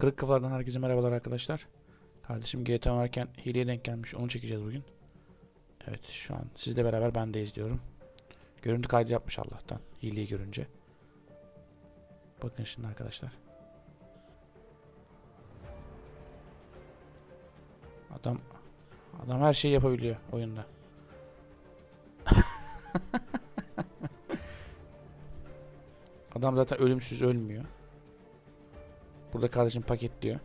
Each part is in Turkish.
Kırık kafalardan herkese merhabalar arkadaşlar. Kardeşim GTA varken hileye denk gelmiş. Onu çekeceğiz bugün. Evet şu an sizle beraber ben de izliyorum. Görüntü kaydı yapmış Allah'tan. Hileyi görünce. Bakın şimdi arkadaşlar. Adam adam her şeyi yapabiliyor oyunda. adam zaten ölümsüz ölmüyor. Burada kardeşim paketliyor.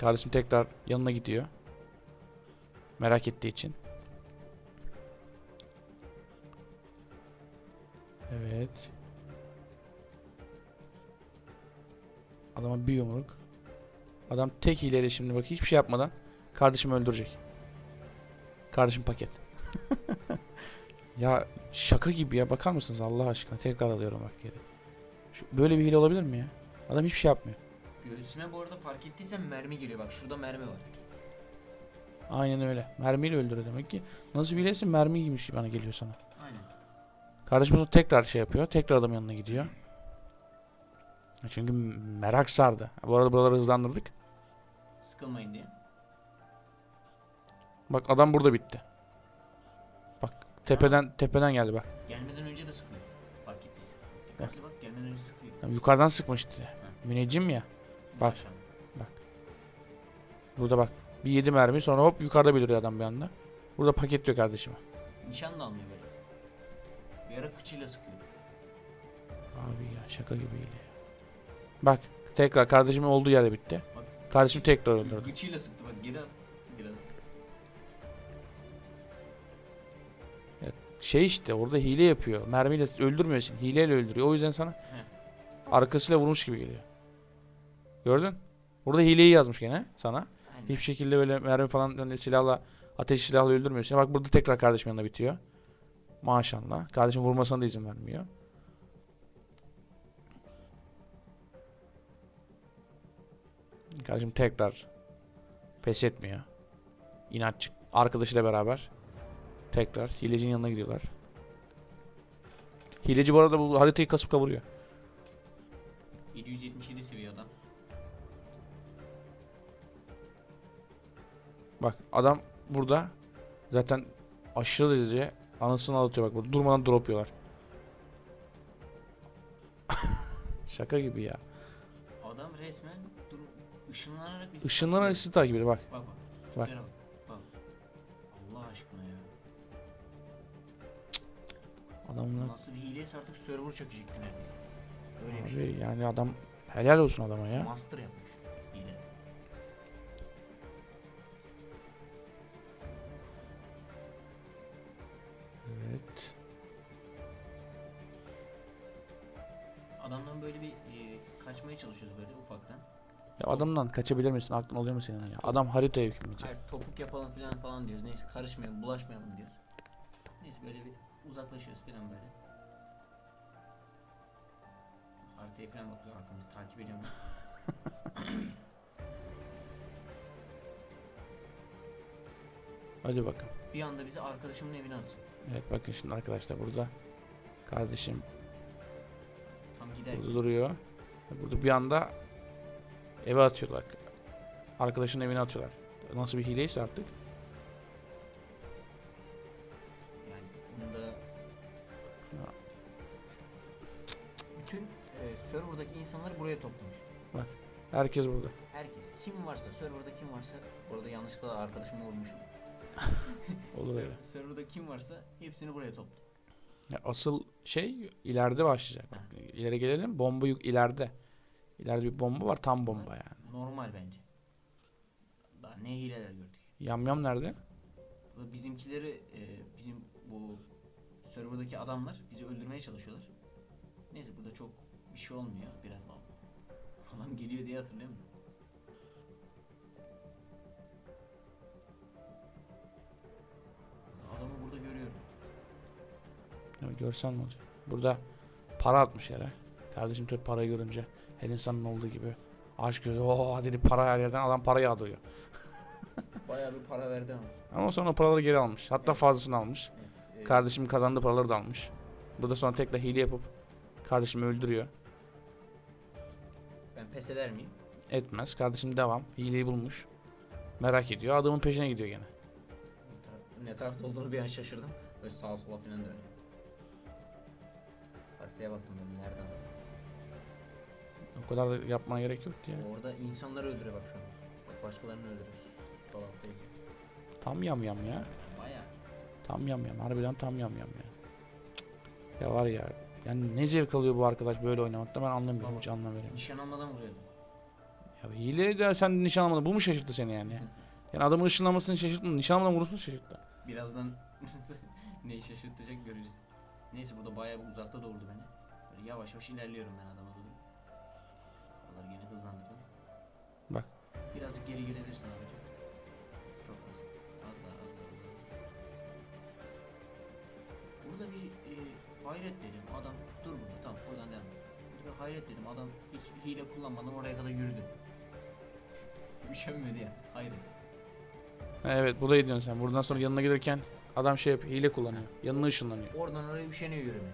kardeşim tekrar yanına gidiyor. Merak ettiği için. Evet. Adama bir yumruk. Adam tek hileyle şimdi bak hiçbir şey yapmadan kardeşimi öldürecek. Kardeşim paket. ya şaka gibi ya bakar mısınız Allah aşkına tekrar alıyorum bak geri. Şu, böyle bir hile olabilir mi ya? Adam hiçbir şey yapmıyor. Göğsüne bu arada fark ettiysen mermi giriyor. Bak şurada mermi var. Aynen öyle. Mermiyle öldürüyor demek ki. Nasıl hileyse mermi giymiş bana geliyor sana. Aynen. Kardeşim bunu tekrar şey yapıyor. Tekrar adam yanına gidiyor. Çünkü merak sardı. Bu arada buraları hızlandırdık. Sıkılmayın diye. Bak adam burada bitti. Bak tepeden tepeden geldi bak. Gelmeden önce de sıkıyor. Yukarıdan sıkmıştı. Müneccim ya. Bak. Maşallah. Burada bak. Bir yedi mermi sonra hop yukarıda beliriyor adam bir anda. Burada paketliyor kardeşimi. Nişan da almıyor böyle. Bir ara kıçıyla sıkıyor. Abi ya şaka gibi ya. Bak tekrar kardeşimin olduğu yerde bitti. Bak. Kardeşim tekrar öldürdü. Kıçıyla sıktı bak geri al. Biraz. Şey işte orada hile yapıyor. Mermiyle öldürmüyor seni. Hileyle öldürüyor. O yüzden sana arkasıyla vurmuş gibi geliyor. Gördün? Burada hileyi yazmış gene sana. Aynen. Hiçbir şekilde böyle mermi falan öyle silahla ateş silahla öldürmüyor seni. Bak burada tekrar kardeşim yanında bitiyor. Maşallah. Kardeşim vurmasına da izin vermiyor. Kardeşim tekrar pes etmiyor. İnatçı. Arkadaşıyla beraber tekrar hilecinin yanına gidiyorlar. Hileci bu arada bu haritayı kasıp kavuruyor. 777 seviye adam. Bak adam burada zaten aşırı derece anasını ağlatıyor bak burada durmadan drop yiyorlar. Şaka gibi ya. Adam resmen dur ışınlanarak bizi Işınlanan takip sizi takip ediyor bak. Bak bak. Bak. Bak. Allah aşkına ya. Adamlar Nasıl bir hileyse artık server çökecekti neredeyse. Öyle bir şey. abi yani adam helal olsun adama ya. Master yapmış hile. Evet. Adamdan böyle bir e, kaçmaya çalışıyoruz böyle ufaktan. Ya adamdan kaçabilir misin? Aklın oluyor mu senin ya? Adam haritaya hükmedecek. Hayır topuk yapalım falan falan diyoruz. Neyse karışmayalım, bulaşmayalım diyoruz. Neyse böyle bir uzaklaşıyoruz falan böyle. Haritaya falan bakıyor arkamızı takip ediyorum. Hadi bakalım. bir anda bizi arkadaşımın evine atıyor. Evet bakın şimdi arkadaşlar burada kardeşim Tam gider. burada duruyor. Burada bir anda eve atıyorlar. Arkadaşın evine atıyorlar. Nasıl bir hileyse artık. Serverdaki insanlar buraya toplamış. Herkes burada. Herkes kim varsa serverda kim varsa burada yanlışlıkla arkadaşımı vurmuşum. Olur öyle. Ser- serverda kim varsa hepsini buraya topladı. Ya asıl şey ileride başlayacak. Bak, ileri gelelim. Bomba yük ileride. İleride bir bomba var. Tam bomba yani. Normal bence. Daha ne hileler gördük. Yamyam nerede? Burada bizimkileri e, bizim bu serverdaki adamlar bizi öldürmeye çalışıyorlar. Neyse burada çok bir şey olmuyor biraz daha. Adam geliyor diye hatırlıyor musun? Adamı burada görüyorum. Ya görsen ne olacak? Burada para atmış yere. Kardeşim tabii parayı görünce her insanın olduğu gibi aşk gözü ooo dedi para her yerden adam para yağdırıyor. Bayağı bir para verdi ama. Ama sonra o paraları geri almış. Hatta Evet. fazlasını almış. Evet, e, Kardeşim kazandığı paraları da almış. Burada sonra tekrar hile yapıp kardeşimi öldürüyor. Pes eder miyim? Etmez. Kardeşim devam. Hileyi bulmuş. Merak ediyor. Adamın peşine gidiyor gene. Ne, taraf- ne tarafta olduğunu bir an şaşırdım. Böyle sağa sola falan dönüyor. Haritaya baktım ben nereden? O kadar da yapmana gerek yoktu ya. Orada insanları öldürüyor bak şu an. Bak başkalarını öldürüyoruz. Dolaptayım. Tam yam yam ya. Baya. Tam yam yam. Harbiden tam yam yam ya. Ya var ya. Yani ne zevk alıyor bu arkadaş böyle oynamakta ben anlamıyorum. Hiç anlam veremiyorum. Nişan almadan vuruyordu. Ya hile de sen nişan almadın. Bu mu şaşırttı seni yani? Yani adamın ışınlamasını şaşırtmadın. Nişan almadan vurusunu şaşırttı. Birazdan neyi şaşırtacak göreceğiz. Neyse burada bayağı bir uzakta doğurdu beni. Böyle yavaş yavaş ilerliyorum ben adama doğru. Buraları yine hızlandırdım. Bak. Birazcık geri gelebilirsin abicim. Çok az. Az daha az daha. Az daha. Burada bir hayret dedim adam dur burada tamam buradan devam. Bir hayret dedim adam hiç hile kullanmadan oraya kadar yürüdü. Üşenmedi ya hayret. Ha, evet burayı diyorsun sen. Buradan sonra yanına gelirken adam şey yapıyor. Hile kullanıyor. Yanına ışınlanıyor. Oradan oraya üşeniyor yürüme.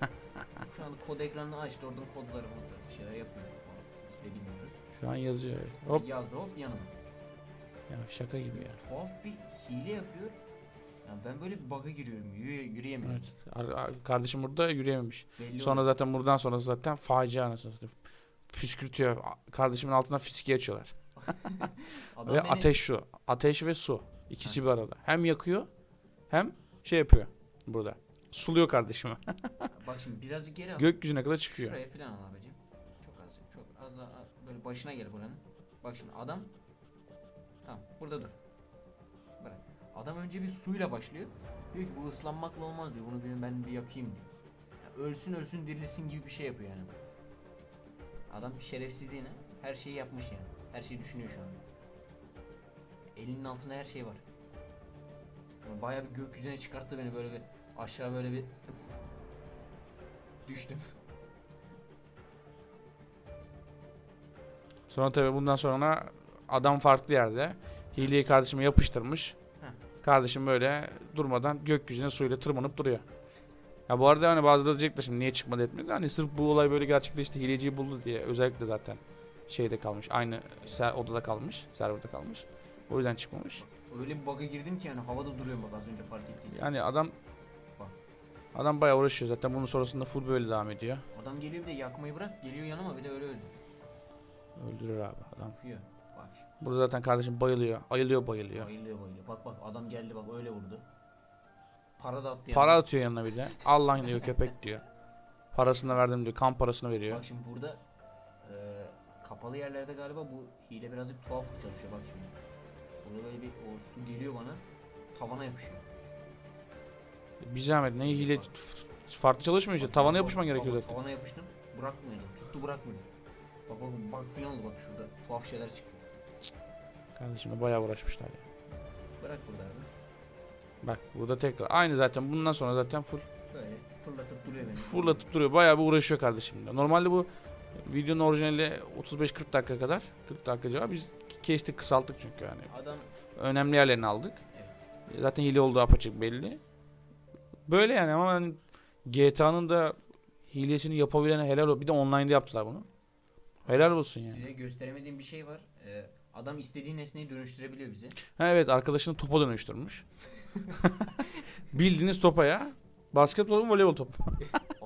Şu anda kod ekranını açtı oradan kodları kodları bir şeyler yapıyor. Biz de bilmiyoruz. Şu an yazıyor. evet. Hop. Yazdı hop yanıma. Ya şaka gibi ya. Tuhaf bir hile yapıyor. Ya ben böyle bir bug'a giriyorum. Yürüye, yürüyemiyorum. Evet. Ar- ar- Kardeşim burada yürüyememiş. Belli Sonra oluyor. zaten buradan sonra zaten facia anasını satayım. Püskürtüyor. A- Kardeşimin altına fiski açıyorlar. Adam ve beni- ateş şu. Ateş ve su. İkisi bir arada. Hem yakıyor hem şey yapıyor burada. Suluyor kardeşimi. Bak şimdi birazcık geri al. Gökyüzüne kadar çıkıyor. Şuraya falan al abicim. Çok az. Çok az daha böyle başına gel buranın. Bak şimdi adam Tamam burada dur. Adam önce bir suyla başlıyor. Diyor ki bu ıslanmakla olmaz diyor. Bunu ben bir yakayım diyor. Ya ölsün ölsün dirilsin gibi bir şey yapıyor yani. Adam şerefsizliğine her şeyi yapmış yani. Her şeyi düşünüyor şu anda. Elinin altında her şey var. Yani bayağı bir gökyüzüne çıkarttı beni böyle bir aşağı böyle bir düştüm. Sonra tabii bundan sonra adam farklı yerde. Hileyi kardeşime yapıştırmış. Kardeşim böyle durmadan gökyüzüne suyla tırmanıp duruyor. Ya bu arada hani bazıları diyecekler şimdi niye çıkmadı etmedi. Hani sırf bu olay böyle gerçekleşti hileciyi buldu diye özellikle zaten şeyde kalmış. Aynı ser- odada kalmış. Serverda kalmış. O yüzden çıkmamış. Öyle bir bug'a girdim ki yani havada duruyorum bak az önce fark ettiysen. Yani adam Bak. adam bayağı uğraşıyor zaten. Bunun sonrasında full böyle devam ediyor. Adam geliyor bir de yakmayı bırak geliyor yanıma bir de öyle öldü. Öldürür abi adam. Yapıyor. Bak. Burada zaten kardeşim bayılıyor. Ayılıyor bayılıyor. Bayılıyor bayılıyor. Bak bak adam geldi bak öyle vurdu. Para da attı Para yanına. atıyor yanına bir de. Allah diyor köpek diyor. Parasını da verdim diyor. Kan parasını veriyor. Bak şimdi burada e, kapalı yerlerde galiba bu hile birazcık tuhaf çalışıyor bak şimdi. Burada böyle bir o su geliyor bana tavana yapışıyor. Bir zahmet ne hile farklı çalışmıyor işte. Tavana yapışman gerekiyor Bak, zaten. Tavana yapıştım bırakmıyordu. Tuttu bırakmıyor. Bak bak bak filan oldu bak şurada tuhaf şeyler çıkıyor. Kardeşimle bayağı uğraşmışlar ya. Bırak burada abi. Bak burada tekrar. Aynı zaten bundan sonra zaten full Böyle fırlatıp duruyor beni. fırlatıp duruyor. Bayağı bir uğraşıyor kardeşimle. Normalde bu videonun orijinali 35-40 dakika kadar. 40 dakika civarı. Biz kestik kısalttık çünkü yani. Adam Önemli yerlerini aldık. evet. Zaten hile olduğu apaçık belli. Böyle yani ama hani GTA'nın da hilesini yapabilene helal olsun. Bir de online'da yaptılar bunu. Helal olsun yani. Size gösteremediğim bir şey var. Ee, adam istediği nesneyi dönüştürebiliyor bize. Ha evet arkadaşını topa dönüştürmüş. Bildiğiniz topa ya. Basketbol mu voleybol topu?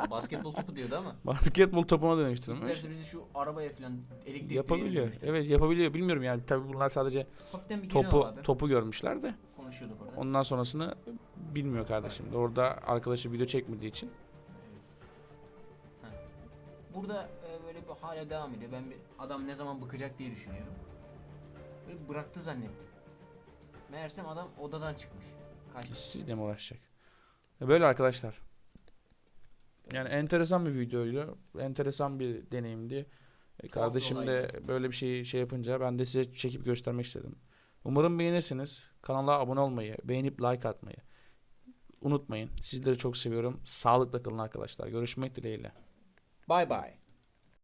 O basketbol topu diyordu ama. Basketbol topuna dönüştürmüş. İsterse bizi şu arabaya falan elektrik Yapabiliyor. Evet yapabiliyor. Bilmiyorum yani. Tabii bunlar sadece topu topu görmüşler de. Konuşuyorduk orada. Ondan sonrasını bilmiyor kardeşim. de. Orada arkadaşı video çekmediği için. Evet. Burada e, böyle bir hala devam ediyor. Ben bir adam ne zaman bıkacak diye düşünüyorum. Böyle bıraktı zannettim. Meğersem adam odadan çıkmış. Kaçmış. Sizle mi uğraşacak? E, Böyle arkadaşlar. Yani enteresan bir videoydu. Enteresan bir deneyimdi. E, Kardeşim de böyle bir şey şey yapınca ben de size çekip göstermek istedim. Umarım beğenirsiniz. Kanala abone olmayı, beğenip like atmayı unutmayın. Sizleri çok seviyorum. Sağlıkla kalın arkadaşlar. Görüşmek dileğiyle. Bye bye.